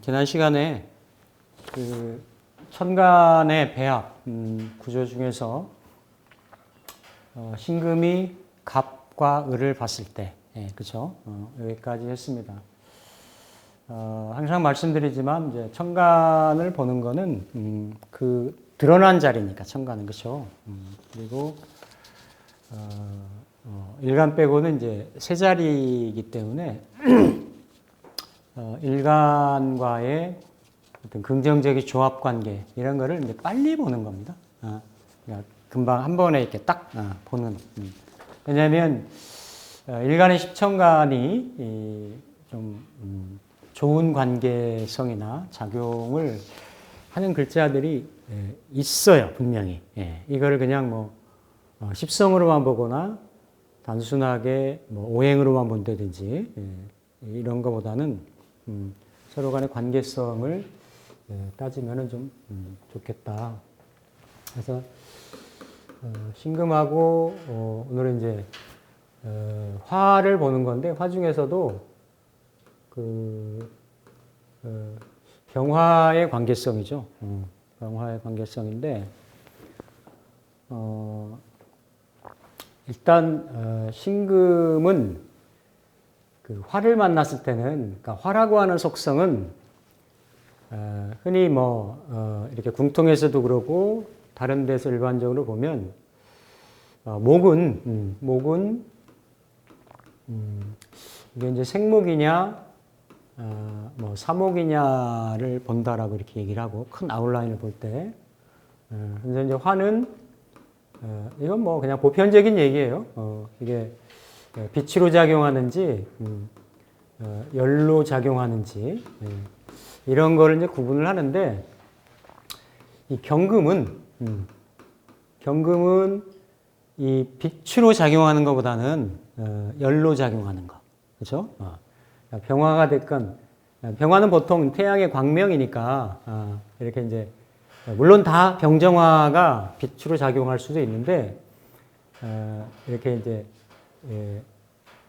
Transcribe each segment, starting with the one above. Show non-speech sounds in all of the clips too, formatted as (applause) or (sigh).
지난 시간에 그 천간의 배합 음, 구조 중에서 어, 신금이 갑과 을을 봤을 때, 예, 그죠? 어, 여기까지 했습니다. 어, 항상 말씀드리지만 이제 천간을 보는 거는 음, 그 드러난 자리니까 천간은 그렇죠. 음, 그리고 어, 어, 일간 빼고는 이제 세 자리이기 때문에 (clears throat) 어, 일간과의 어떤 긍정적인 조합 관계 이런 거를 이제 빨리 보는 겁니다. 어, 그러니까 금방 한 번에 이렇게 딱 어, 보는. 음. 왜냐하면 어, 일간의 십천간이 이, 좀 음, 좋은 관계성이나 작용을 하는 글자들이 예, 있어요 분명히. 예, 이거를 그냥 뭐 어, 십성으로만 보거나 단순하게 뭐 오행으로만 본다든지 예, 이런 거보다는 음, 서로 간의 관계성을 예, 따지면은 좀 음, 좋겠다. 그래서 어, 신금하고 어, 오늘은 이제 어, 화를 보는 건데 화 중에서도 그 어, 병화의 관계성이죠. 음, 병화의 관계성인데 어, 일단 어, 신금은 그 화를 만났을 때는 그러니까 화라고 하는 속성은 어, 흔히 뭐 어, 이렇게 궁통에서도 그러고 다른 데서 일반적으로 보면 어, 목은 음, 목은 음, 이게 이제 생목이냐 어, 뭐 사목이냐를 본다라고 이렇게 얘기를 하고 큰 아웃라인을 볼 때. 어, 근데 이제 화는 어, 이건 뭐 그냥 보편적인 얘기예요. 어, 이게 어, 빛으로 작용하는지 음, 어, 열로 작용하는지 예, 이런 거를 이제 구분을 하는데 이 경금은 음, 경금은 이 빛으로 작용하는 것보다는 어, 열로 작용하는 거 그렇죠? 어. 병화가 됐건 병화는 보통 태양의 광명이니까 어, 이렇게 이제 물론 다 병정화가 빛으로 작용할 수도 있는데 어, 이렇게 이제 예,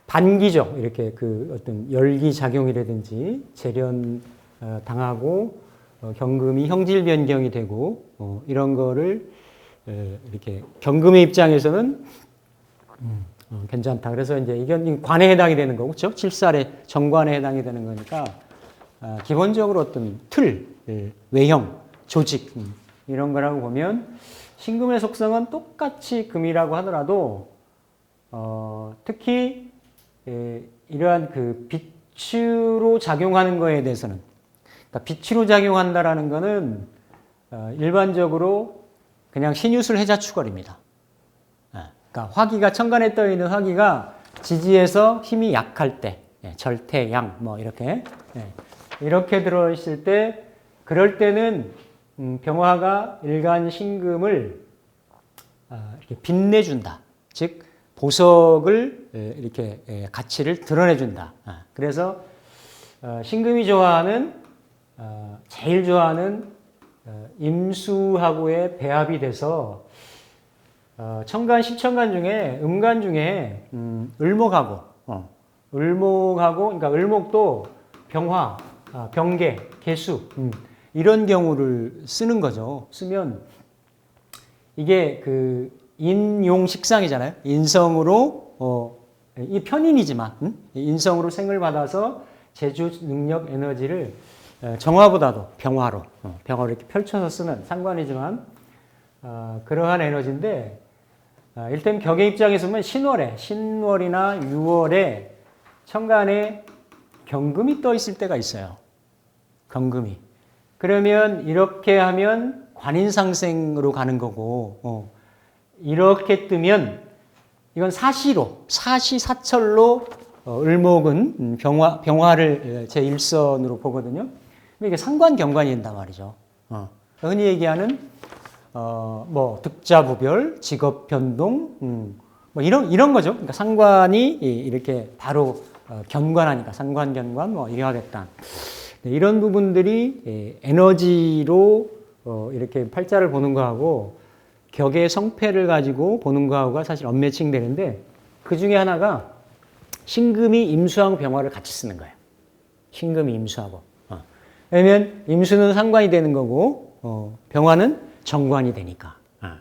반기죠 이렇게 그 어떤 열기 작용이라든지 재련 어, 당하고 어, 경금이 형질 변경이 되고 어, 이런 거를 에, 이렇게 경금의 입장에서는 음, 어, 괜찮다. 그래서 이제 이건 관에 해당이 되는 거고, 그렇죠? 칠살의 정관에 해당이 되는 거니까 아, 기본적으로 어떤 틀, 예, 외형, 조직 음, 이런 거라고 보면 신금의 속성은 똑같이 금이라고 하더라도 어, 특히 예, 이러한 그 빛으로 작용하는 거에 대해서는 그러니까 빛으로 작용한다라는 거는 어, 일반적으로 그냥 신유술 해자축월입니다. 그러니까 화기가 천간에 떠 있는 화기가 지지에서 힘이 약할 때, 예, 절태, 양, 뭐 이렇게 예, 이렇게 들어 있을 때, 그럴 때는 음, 병화가 일간 신금을 아, 이렇게 빛내준다. 즉 보석을 예, 이렇게 예, 가치를 드러내준다. 아, 그래서 어, 신금이 좋아하는 어, 제일 좋아하는 어, 임수하고의 배합이 돼서 어, 천간, 십천간 중에 음간 중에 음, 을목하고 어, 을목하고 그러니까 을목도 병화, 아, 병계, 개수 음, 이런 경우를 쓰는 거죠. 쓰면 이게 그 인용 식상이잖아요. 인성으로 어, 이 편인이지만 음? 인성으로 생을 받아서 제주 능력 에너지를 어, 정화보다도 병화로 어, 병화로 이렇게 펼쳐서 쓰는 상관이지만 어, 그러한 에너지인데 어, 일단 격의 입장에서 보면 신월에 신월이나 6월에 천간에 경금이 떠 있을 때가 있어요. 경금이. 그러면 이렇게 하면 관인상생으로 가는 거고 어, 이렇게 뜨면 이건 사시로 사시사철로 어, 을목은 음, 병화 병화를 제 일선으로 보거든요. 이게 상관 경관이 된단 말이죠. 어. 흔히 얘기하는 어, 뭐 득자부별, 직업 변동, 음, 뭐 이런 이런 거죠. 그러니까 상관이 이렇게 바로 어, 견관하니까 상관 견관 뭐 이하겠다. 네, 이런 부분들이 예, 에너지로 어, 이렇게 팔자를 보는 거하고 격의 성패를 가지고 보는 거하고가 사실 언매칭 되는데 그 중에 하나가 신금이 임수하고 병화를 같이 쓰는 거예요. 신금이 임수하고. 어. 왜냐면 임수는 상관이 되는 거고 어, 병화는 정관이 되니까. 어.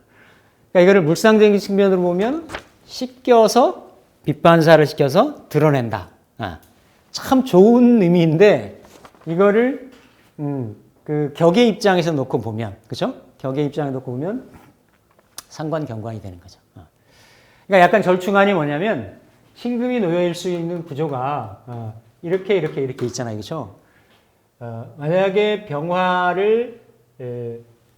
그러니까 이거를 물상적인 측면으로 보면 씻겨서 빛반사를 시켜서 드러낸다. 어. 참 좋은 의미인데 이거를 음, 그 격의 입장에서 놓고 보면 그죠? 격의 입장에 놓고 보면 상관 경관이 되는 거죠. 어. 그러니까 약간 절충안이 뭐냐면 신금이 놓여 수 있는 구조가 어, 이렇게 이렇게 이렇게 있잖아요, 그렇죠? 어, 만약에 병화를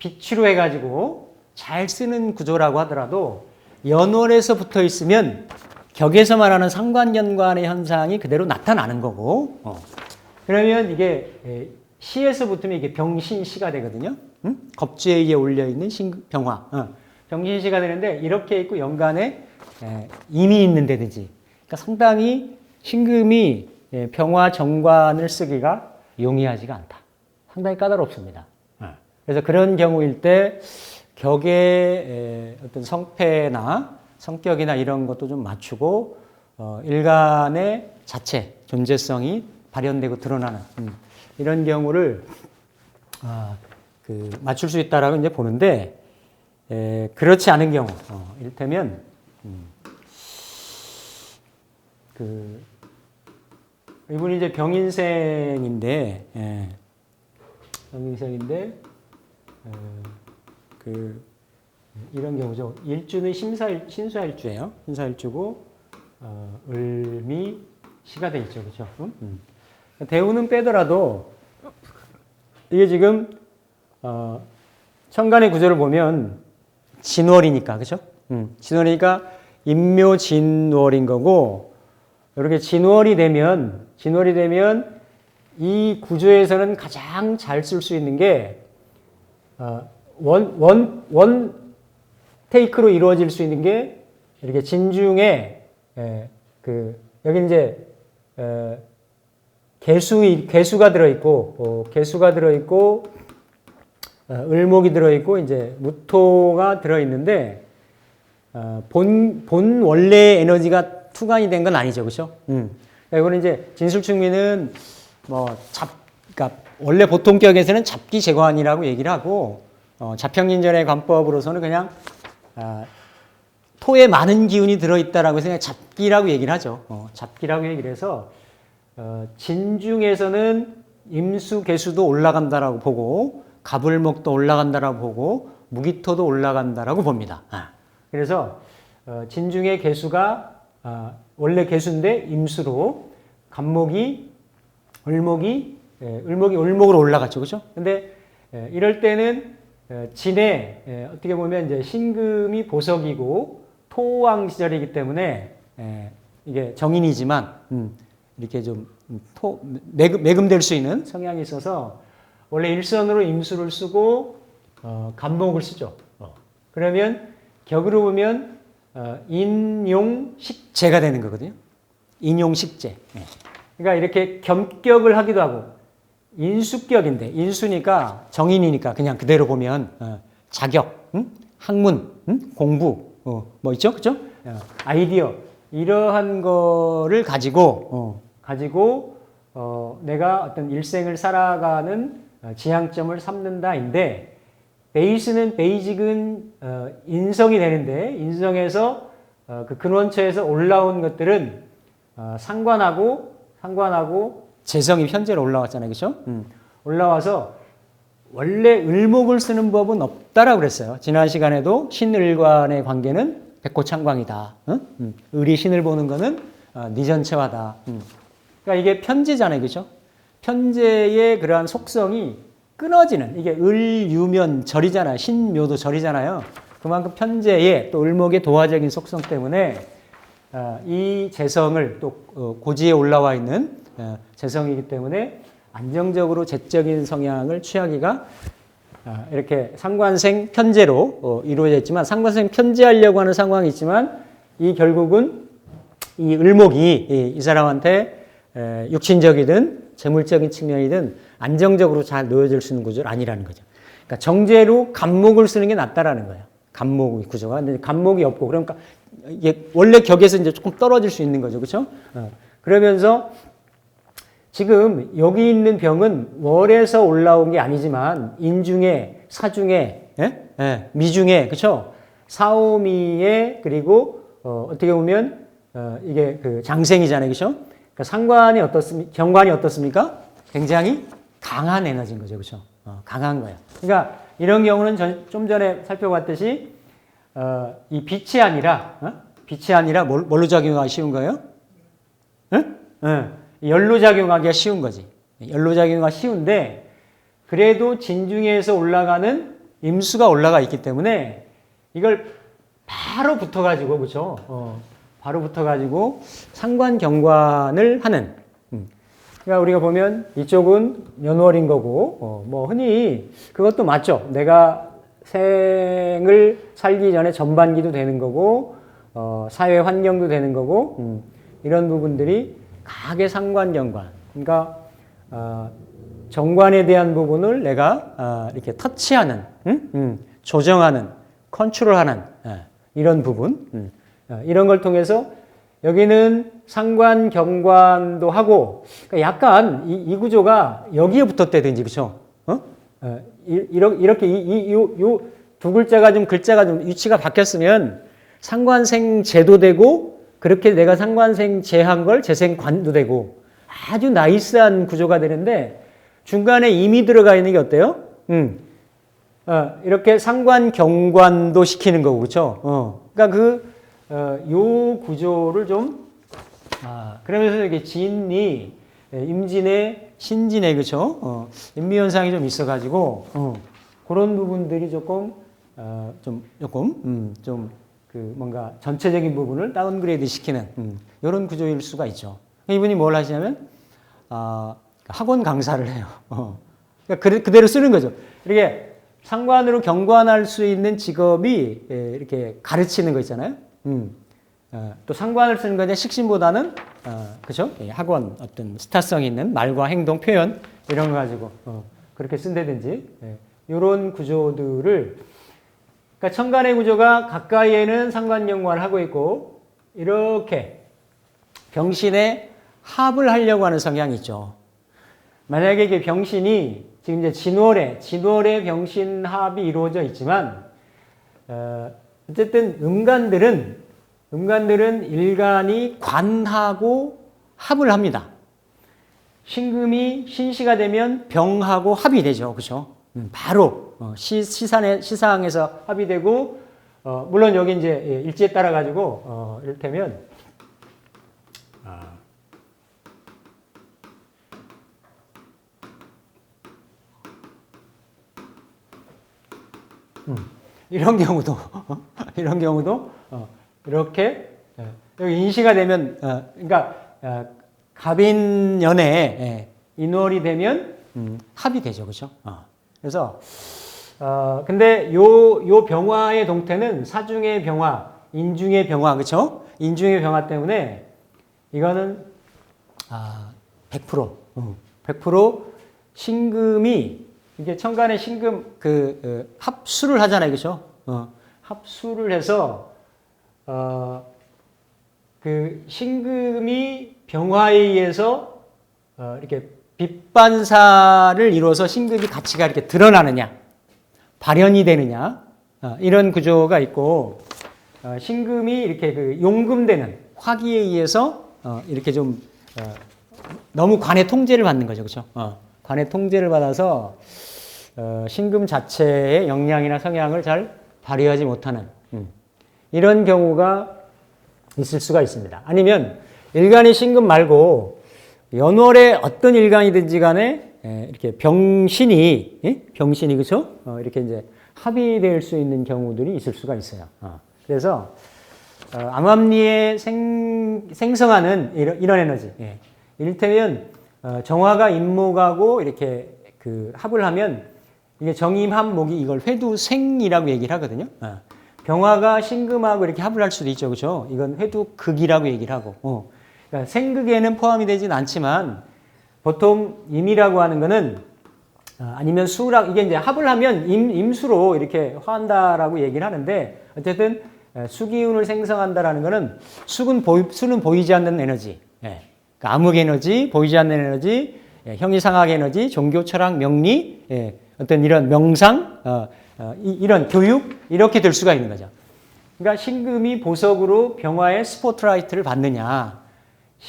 에, 비추로 해가지고 잘 쓰는 구조라고 하더라도 연월에서 붙어 있으면 격에서 말하는 상관연관의 현상이 그대로 나타나는 거고 어. 그러면 이게 에, 시에서 붙으면 이게 병신시가 되거든요. 응? 겁주에 의해 올려 있는 신 병화. 어. 병신시가 되는데 이렇게 있고 연간에 에, 임이 있는 데든지. 그러니까 상당히 신금이 예, 병화 정관을 쓰기가 용이하지가 않다. 상당히 까다롭습니다. 어. 그래서 그런 경우일 때 격의 에, 어떤 성패나 성격이나 이런 것도 좀 맞추고 어, 일간의 자체 존재성이 발현되고 드러나는 음, 이런 경우를 아, 그 맞출 수 있다라고 이제 보는데 에, 그렇지 않은 경우 어, 이를테면 음, 그 이분이 이제 병인생인데 예, 병인생인데 어, 그 이런 경우죠. 일주는 심사일, 신수일주예요. 신사일주고 어, 을미 시가 돼 있죠, 그렇죠? 음. 대우는 빼더라도 이게 지금 어, 천간의 구조를 보면 진월이니까, 그렇죠? 음, 진월이니까 임묘 진월인 거고 이렇게 진월이 되면 진월이 되면 이 구조에서는 가장 잘 쓸 수 있는 게 어, 원, 원, 원 테이크로 이루어질 수 있는 게 이렇게 진중에 에, 그 여기 이제 에, 개수 개수가 들어 있고 어, 개수가 들어 있고 어, 을목이 들어 있고 이제 무토가 들어 있는데 어, 본, 본 원래 에너지가 투간이 된 건 아니죠, 그렇죠? 음. 그러니까 이거는 이제 진술충미는 뭐 잡, 그러니까 원래 보통 격에서는 잡기 제관이라고 얘기를 하고 어, 자평인전의 관법으로서는 그냥 아, 토에 많은 기운이 들어있다라고 해서 그냥 잡기라고 얘기를 하죠. 어, 잡기라고 얘기를 해서 어, 진중에서는 임수 개수도 올라간다라고 보고 가불목도 올라간다라고 보고 무기토도 올라간다라고 봅니다. 아, 그래서 어, 진중의 개수가 아, 원래 개수인데 임수로 간목이 을목이 예, 을목이 을목으로 올라갔죠, 그렇죠? 근데 예, 이럴 때는 예, 진에 예, 어떻게 보면 이제 신금이 보석이고 토왕 시절이기 때문에 예, 이게 정인이지만 음, 이렇게 좀 토, 매금, 매금될 수 있는 성향이 있어서 원래 일선으로 임수를 쓰고 어, 간목을 쓰죠. 어. 그러면 격으로 보면 어, 인용식제가 되는 거거든요. 인용식제. 예. 그러니까 이렇게 겸격을 하기도 하고 인수격인데 인수니까 정인이니까 그냥 그대로 보면 어, 자격, 응? 학문, 응? 공부, 어, 뭐 있죠, 그죠? 어, 아이디어 이러한 거를 가지고 어, 가지고 어, 내가 어떤 일생을 살아가는 어, 지향점을 삼는다인데 베이스는 베이직은 어, 인성이 되는데 인성에서 어, 그 근원처에서 올라온 것들은 어, 상관하고 상관하고 재성이 현재로 올라왔잖아요, 그렇죠? 음. 올라와서 원래 을목을 쓰는 법은 없다라고 그랬어요. 지난 시간에도 신을관의 관계는 백호창광이다. 응? 음. 을이 신을 보는 거는 어, 니전체화다. 음. 그러니까 이게 편제잖아요, 그렇죠? 편제의 그러한 속성이 끊어지는 이게 을유면 절이잖아요. 신묘도 절이잖아요. 그만큼 편제의 또 을목의 도화적인 속성 때문에 어, 이 재성을 또 어, 고지에 올라와 있는 어, 재성이기 때문에 안정적으로 재적인 성향을 취하기가 어, 이렇게 상관생 편제로 어, 이루어져 있지만 상관생 편제하려고 하는 상황이 있지만 이 결국은 이 을목이 이, 이 사람한테 에, 육신적이든 재물적인 측면이든 안정적으로 잘 놓여질 수 있는 구조는 아니라는 거죠. 그러니까 정제로 간목을 쓰는 게 낫다라는 거예요. 간목 구조가. 근데 간목이 없고 그러니까 이게 원래 격에서 이제 조금 떨어질 수 있는 거죠. 그렇죠? 어. 그러면서 지금 여기 있는 병은 월에서 올라온 게 아니지만 인중에 사중에 예? 예, 미중에 그렇죠? 사오미에 그리고 어, 어떻게 보면 어, 이게 그 장생이잖아요. 그렇죠? 그러니까 상관이 어떻습니까? 경관이 어떻습니까? 굉장히 강한 에너지인 거죠. 그렇죠? 어, 강한 거예요. 그러니까 이런 경우는 전, 좀 전에 살펴봤듯이 어, 이 빛이 아니라 어? 빛이 아니라 뭘, 뭘로 작용하기 쉬운 거예요? 응? 응. 열로 작용하기가 쉬운 거지. 열로 작용하기가 쉬운데 그래도 진중에서 올라가는 임수가 올라가 있기 때문에 이걸 바로 붙어가지고 그죠? 어, 바로 붙어가지고 상관 경관을 하는. 음. 그러니까 우리가 보면 이쪽은 연월인 거고 어, 뭐 흔히 그것도 맞죠. 내가 생을 살기 전에 전반기도 되는 거고 어, 사회 환경도 되는 거고 음, 이런 부분들이 각의 상관 경관. 그러니까 어, 정관에 대한 부분을 내가 어, 이렇게 터치하는, 음? 음, 조정하는, 컨트롤하는 예, 이런 부분, 음, 어, 이런 걸 통해서 여기는 상관 경관도 하고, 그러니까 약간 이, 이 구조가 여기에 붙었다든지 그렇죠? 어? 어, 이- 이렇게 이렇게 이이요두 글자가 좀 글자가 좀 위치가 바뀌었으면 상관생 제도 되고 그렇게 내가 상관생 제한 걸 재생관도 되고 아주 나이스한 구조가 되는데 중간에 이미 들어가 있는 게 어때요? 음. 어, 이렇게 상관 경관도 시키는 거고 그렇죠? 어. 그러니까 그 어, 요 구조를 좀 아, 그러면서 이게 진이 예, 임진의 신진의 그렇죠? 어, 인미 현상이 좀 있어 가지고 어, 그런 부분들이 조금 어, 좀 조금 음, 좀 그 뭔가 전체적인 부분을 다운그레이드 시키는 음, 이런 구조일 수가 있죠. 이분이 뭘 하시냐면 아, 학원 강사를 해요. (laughs) 어. 그러니까 그- 그대로 쓰는 거죠. 이렇게 상관으로 경관할 수 있는 직업이 예, 이렇게 가르치는 거 있잖아요. 음. 어, 또 상관을 쓰는 거냐 식신보다는 어, 그죠? 예, 학원 어떤 스타성 있는 말과 행동 표현 이런 거 가지고 어, 그렇게 쓴다든지 이런 구조들을 그러니까 천간의 구조가 가까이에는 상관경관을 하고 있고 이렇게 병신에 합을 하려고 하는 성향이 있죠. 만약에 이게 병신이 지금 이제 진월에 진월에 병신 합이 이루어져 있지만 어, 어쨌든 음간들은 음간들은 일간이 관하고 합을 합니다. 신금이 신시가 되면 병하고 합이 되죠. 그죠? 음, 바로 어, 시, 시산에, 시상에서 합이 되고 어, 물론 여기 이제 예, 일지에 따라 가지고 어, 이를테면 아, 음, 이런 경우도 어, (laughs) 이런 경우도 어, 이렇게 예, 여기 인시가 되면 어, 그러니까 어, 갑인년에 예, 인월이 되면 음, 합이 되죠, 그렇죠? 어, 그래서 어, 근데 요, 요 병화의 동태는 사중의 병화, 인중의 병화, 그렇죠? 인중의 병화 때문에 이거는 아, 100%, 어, 100% 신금이 이게 천간에 신금 그 어, 합수를 하잖아요, 그렇죠? 어, 합수를 해서 어, 그 신금이 병화에 의해서 어, 이렇게 빛반사를 이루어서 신금이 가치가 이렇게 드러나느냐, 발현이 되느냐 어, 이런 구조가 있고 어, 신금이 이렇게 그 용금되는 화기에 의해서 어, 이렇게 좀 어, 너무 관의 통제를 받는 거죠, 그렇죠? 어, 관의 통제를 받아서 어, 신금 자체의 역량이나 성향을 잘 발휘하지 못하는 음, 이런 경우가 있을 수가 있습니다. 아니면 일간이 신금 말고 연월에 어떤 일간이든지 간에 에, 이렇게 병신이 예? 병신이 그죠? 어, 이렇게 이제 합의될 수 있는 경우들이 있을 수가 있어요. 어, 그래서 어, 암암리에 생, 생성하는 이런, 이런 에너지. 예. 이를테면 어, 정화가 임목하고 이렇게 그 합을 하면 이게 정임합목이 이걸 회두생이라고 얘기를 하거든요. 어. 병화가 신금하고 이렇게 합을 할 수도 있죠, 그렇죠? 이건 회두극이라고 얘기를 하고. 어. 그러니까 생극에는 포함이 되진 않지만 보통 임이라고 하는 거는 아, 아니면 수랑 이게 이제 합을 하면 임, 임수로 이렇게 화한다라고 얘기를 하는데 어쨌든 에, 수기운을 생성한다라는 것은 수는 보이, 수는 보이지 않는 에너지, 예. 그러니까 암흑 에너지, 보이지 않는 에너지, 예, 형이상학 에너지, 종교, 철학, 명리, 예, 어떤 이런 명상, 어, 어, 이, 런 교육 이렇게 될 수가 있는 거죠. 그러니까 신금이 보석으로 병화의 스포트라이트를 받느냐,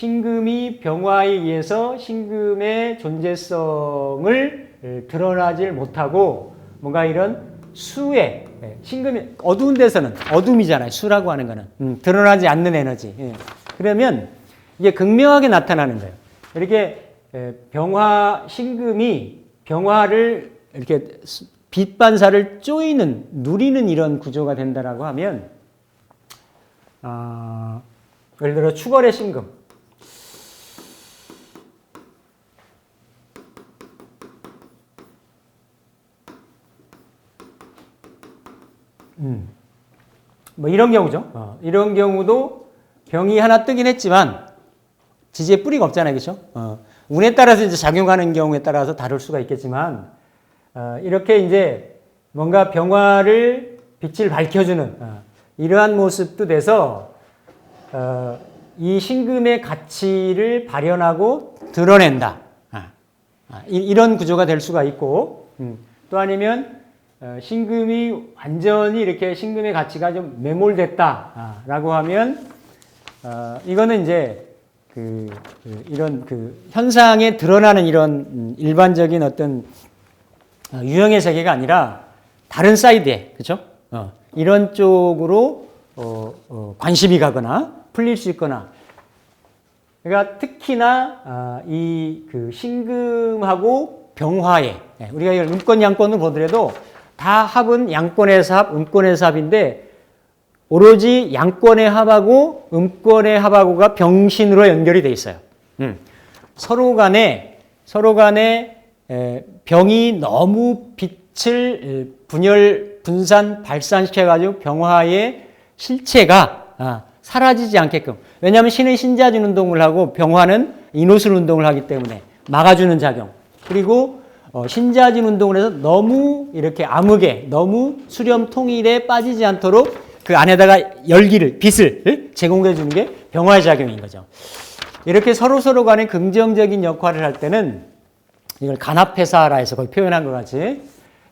신금이 병화에 의해서 신금의 존재성을 드러나질 못하고 뭔가 이런 예, 신금이 어두운 데서는 어둠이잖아요. 수라고 하는 거는 음, 드러나지 않는 에너지. 예. 그러면 이게 극명하게 나타나는 거예요. 이렇게 예, 병화 신금이 병화를 이렇게 수- 빛 반사를 쪼이는 누리는 이런 구조가 된다라고 하면 아, 예를 들어 추월의 신금 뭐 이런 경우죠. 어, 이런 경우도 병이 하나 뜨긴 했지만 지지에 뿌리가 없잖아요, 그렇죠? 어, 운에 따라서 이제 작용하는 경우에 따라서 다를 수가 있겠지만 어, 이렇게 이제 뭔가 병화를 빛을 밝혀주는 어, 이러한 모습도 돼서 어, 이 신금의 가치를 발현하고 드러낸다. 아, 아, 이- 이런 구조가 될 수가 있고 음, 또 아니면 어, 신금이 완전히 이렇게 신금의 가치가 좀 매몰됐다라고 하면 어, 이거는 이제 그, 그 이런 그 현상에 드러나는 이런 음, 일반적인 어떤 어, 유형의 세계가 아니라 다른 사이드에 그렇죠? 어, 이런 쪽으로 어, 어, 관심이 가거나 풀릴 수 있거나 그러니까 특히나 아, 이그 신금하고 병화에 예, 우리가 이걸 음권 양권을 보더라도 다 합은 양권에서 합, 음권에서 합인데 오로지 양권의 합하고 음권의 합하고가 병신으로 연결이 돼 있어요. 음. 서로 간에 서로 간에 에, 병이 너무 빛을 에, 분열 분산 발산시켜 가지고 병화의 실체가 아, 사라지지 않게끔 왜냐하면 신은 신자진 운동을 하고 병화는 이노술 운동을 하기 때문에 막아주는 작용 그리고 어, 신자진 운동을 해서 너무 이렇게 암흑에 너무 수렴 통일에 빠지지 않도록 그 안에다가 열기를 빛을 제공해 주는 게 병화의 작용인 거죠. 이렇게 서로 서로 간에 긍정적인 역할을 할 때는 이걸 간합회사라 해서 거의 표현한 것 같이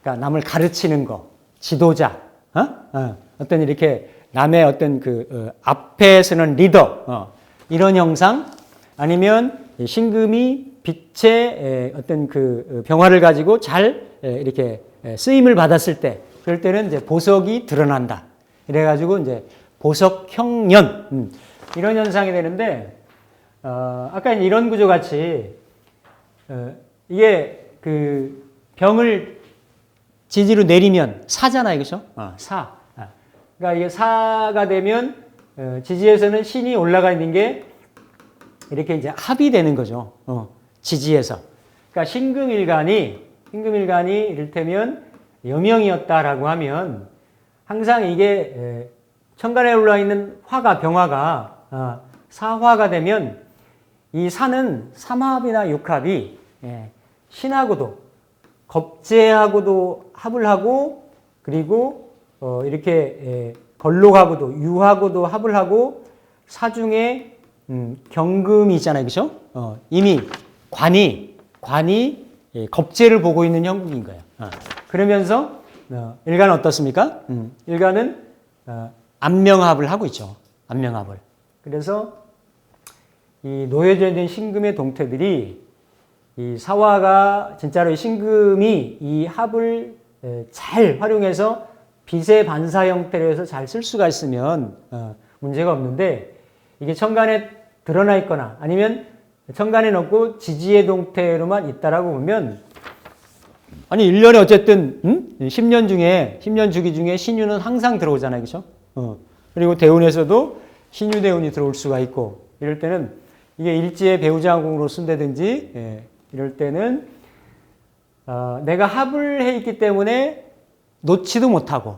그러니까 남을 가르치는 거 지도자 어? 어, 떤 이렇게 남의 어떤 그 어, 앞에 서는 리더 어, 이런 형상 아니면 이 신금이 빛의 에, 어떤 그 어, 병화를 가지고 잘 에, 이렇게 에, 쓰임을 받았을 때 그럴 때는 이제 보석이 드러난다. 이래가지고 이제 보석형년 음, 이런 현상이 되는데 어, 아까 이런 구조 같이 어, 이게 그 병을 지지로 내리면 사잖아요, 그렇죠? 어, 사. 아. 그러니까 이게 사가 되면 어, 지지에서는 신이 올라가 있는 게 이렇게 이제 합이 되는 거죠. 어, 지지에서. 그러니까 신금일간이 신금일간이 이를테면 여명이었다라고 하면 항상 이게 에, 천간에 올라 있는 화가 병화가 아, 사화가 되면 이 사는 삼합이나 육합이 예, 신하고도 겁재하고도 합을 하고 그리고 어, 이렇게 예, 걸록하고도 유하고도 합을 하고 사중에 음, 경금이 있잖아요, 그렇죠? 어, 이미 관이 관이 예, 겁재를 보고 있는 형국인 거예요. 어, 그러면서 어, 일간은 어떻습니까? 음, 일간은 어, 안명합을 하고 있죠. 안명합을. 그래서 이 있는 신금의 동태들이 이 사화가 진짜로 이 신금이 이 합을 에, 잘 활용해서 빛의 반사 형태로 해서 잘 쓸 수가 있으면 어, 문제가 없는데 이게 천간에 드러나 있거나 아니면 천간에 없고 지지의 동태로만 있다라고 보면 아니 1년에 어쨌든 음? 10년 중에 10년 주기 중에 신유는 항상 들어오잖아요. 그렇죠? 어. 그리고 대운에서도 신유 대운이 들어올 수가 있고 이럴 때는 이게 일지의 배우자항공으로 쓴다든지 예, 이럴 때는 어, 내가 합을 해 있기 때문에 놓지도 못하고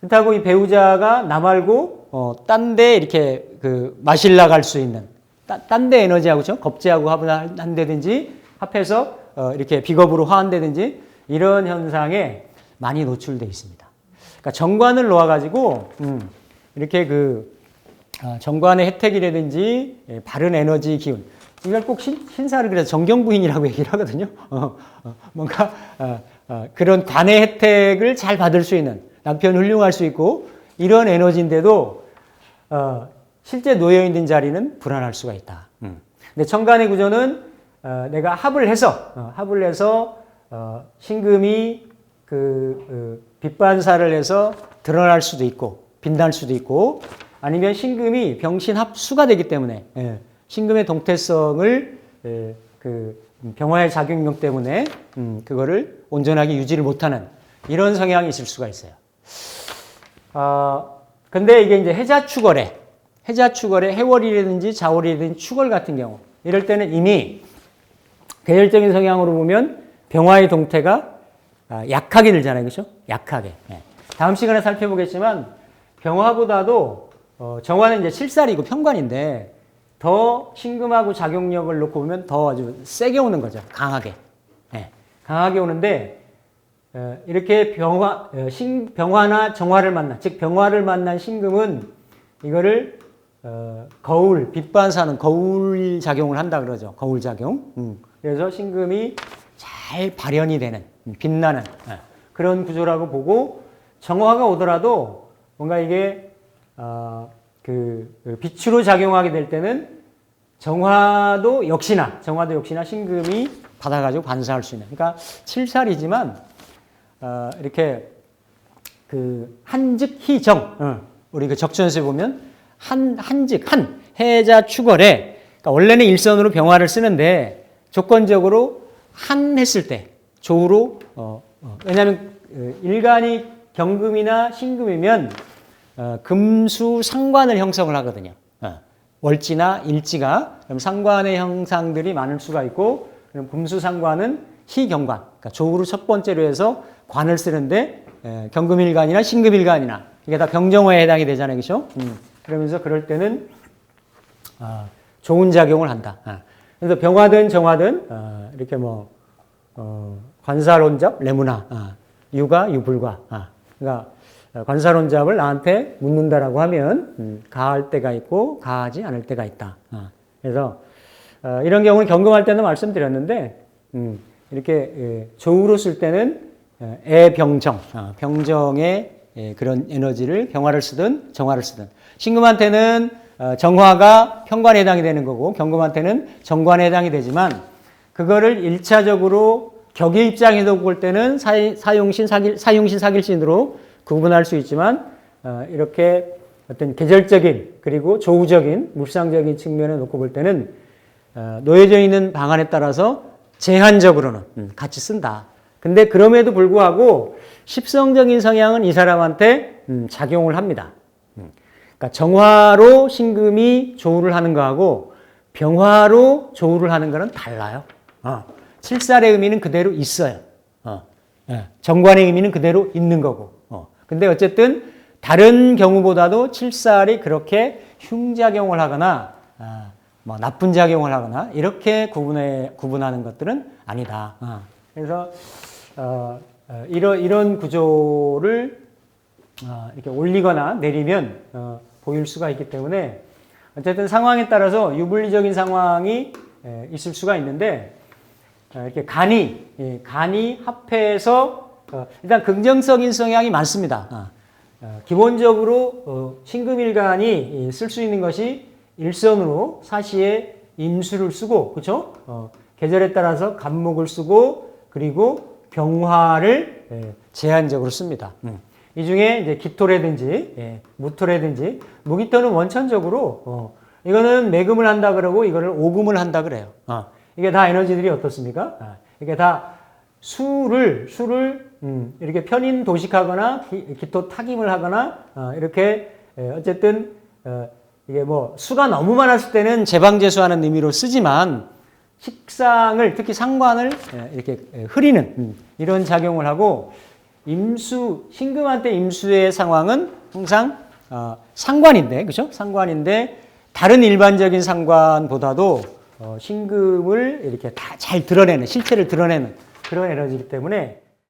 그렇다고 이 배우자가 나 말고 어, 딴 데 이렇게 그 마실라 갈수 있는 딴 데 에너지하고 죠 겁재하고 합을 한다든지 합해서 어, 이렇게 비겁으로 화한다든지 이런 현상에 많이 노출돼 있습니다. 그러니까 정관을 놓아가지고 음, 이렇게 그 아, 정관의 혜택이라든지 예, 바른 에너지 기운 이걸 꼭 신, 신사를 그래서 정경부인이라고 (laughs) 얘기를 하거든요. 어, 어, 뭔가 어, 어, 그런 관의 혜택을 잘 받을 수 있는 남편 훌륭할 수 있고 이런 에너지인데도 어, 실제 놓여 있는 자리는 불안할 수가 있다. 음. 근데 천간의 구조는 어, 내가 합을 해서 어, 합을 해서 어, 신금이 그 어, 빛반사를 해서 드러날 수도 있고 빛날 수도 있고 아니면 신금이 병신합수가 되기 때문에 예, 신금의 동태성을 예, 그 병화의 작용력 때문에 음, 그거를 온전하게 유지를 못하는 이런 성향이 있을 수가 있어요. 아 근데 이게 이제 해자 축월에 해자 축월에 해월이라든지 자월이라든지 축월 같은 경우 이럴 때는 이미 계절적인 성향으로 보면 병화의 동태가 아, 약하게 들잖아요, 그렇죠? 약하게. 예. 다음 시간에 살펴보겠지만 병화보다도 어, 정화는 이제 칠살이고 편관인데 더 신금하고 작용력을 놓고 보면 더 아주 세게 오는 거죠, 강하게. 예. 강하게 오는데 어, 이렇게 병화, 어, 신, 병화나 정화를 만난, 즉 병화를 만난 신금은 이거를 어, 거울, 빛 반사는 거울 작용을 한다 그러죠. 거울 작용. 음. 그래서 신금이 잘 발현이 되는, 음, 빛나는 예, 그런 구조라고 보고 정화가 오더라도 뭔가 이게 어, 그, 그 빛으로 작용하게 될 때는 정화도 역시나 정화도 역시나 신금이 받아가지고 반사할 수 있는. 그러니까 칠살이지만 어, 이렇게 그 한즉 희정 어, 우리 그 적전수에 보면 한 한즉 한 해자 축월에 그러니까 원래는 일선으로 병화를 쓰는데 조건적으로 한 했을 때 조로 어, 어, 왜냐하면 어, 일간이 경금이나 신금이면 어, 금수 상관을 형성을 하거든요. 어, 월지나 일지가 그럼 상관의 형상들이 많을 수가 있고 그럼 금수 상관은 희경관 그러니까 조로 첫 번째로 해서 관을 쓰는데 에, 경금일간이나 신금일간이나 이게 다 병정화에 해당이 되잖아요, 그렇죠? 음, 그러면서 그럴 때는 아, 좋은 작용을 한다. 아, 그래서 병화든 정화든 아, 이렇게 뭐 어, 관사론잡 레무나 아, 유가 유불가 아, 그러니까 관사론잡을 나한테 묻는다라고 하면 음, 가할 때가 있고 가하지 않을 때가 있다. 아, 그래서 어, 이런 경우는 경금할 때는 말씀드렸는데 음, 이렇게 예, 조우로 쓸 때는 어, 애병정 아, 병정의 예, 그런 에너지를 병화를 쓰든 정화를 쓰든 신금한테는 어, 정화가 편관에 해당이 되는 거고 경금한테는 정관에 해당이 되지만 그거를 일차적으로 격의 입장에서 볼 때는 사, 사용신 사길, 사용신 사길신으로 구분할 수 있지만 어, 이렇게 어떤 계절적인 그리고 조우적인 물상적인 측면에 놓고 볼 때는 어, 놓여져 있는 방안에 따라서 제한적으로는 음, 같이 쓴다. 근데 그럼에도 불구하고 십성적인 성향은 이 사람한테 음, 작용을 합니다. 음. 그러니까 정화로 신금이 조우를 하는 거하고 병화로 조우를 하는 거는 달라요. 어. 칠살의 의미는 그대로 있어요. 어. 예. 정관의 의미는 그대로 있는 거고. 어. 근데 어쨌든 다른 경우보다도 칠살이 그렇게 흉작용을 하거나 아, 뭐 나쁜 작용을 하거나 이렇게 구분해 구분하는 것들은 아니다. 어. 그래서 어, 어, 이런 이런 구조를 어, 이렇게 올리거나 내리면 어, 보일 수가 있기 때문에 어쨌든 상황에 따라서 유불리적인 상황이 에, 있을 수가 있는데 어, 이렇게 간이 예, 간이 합해서 어, 일단 긍정적인 성향이 많습니다. 아, 어, 기본적으로 어, 신금일간이 쓸 수 있는 것이 일선으로 사시에 임수를 쓰고 그렇죠? 어, 계절에 따라서 간목을 쓰고 그리고 병화를 예, 제한적으로 씁니다. 음. 이 중에 이제 기토라든지 예, 무토라든지 무기토는 원천적으로 어, 이거는 매금을 한다 그러고 이거를 오금을 한다 그래요. 어, 이게 다 에너지들이 어떻습니까? 아, 이게 다 수를 수를 음, 이렇게 편인 도식하거나 기, 기토 타김을 하거나 어, 이렇게 예, 어쨌든 어, 이게 뭐 수가 너무 많았을 때는 제방제수하는 의미로 쓰지만 식상을 특히 상관을 예, 이렇게 예, 흐리는 음, 이런 작용을 하고 임수 신금한테 임수의 상황은 항상 어, 상관인데 그죠? 상관인데 다른 일반적인 상관보다도 어, 신금을 이렇게 다 잘 드러내는 실체를 드러내는 그런 에너지이기 때문에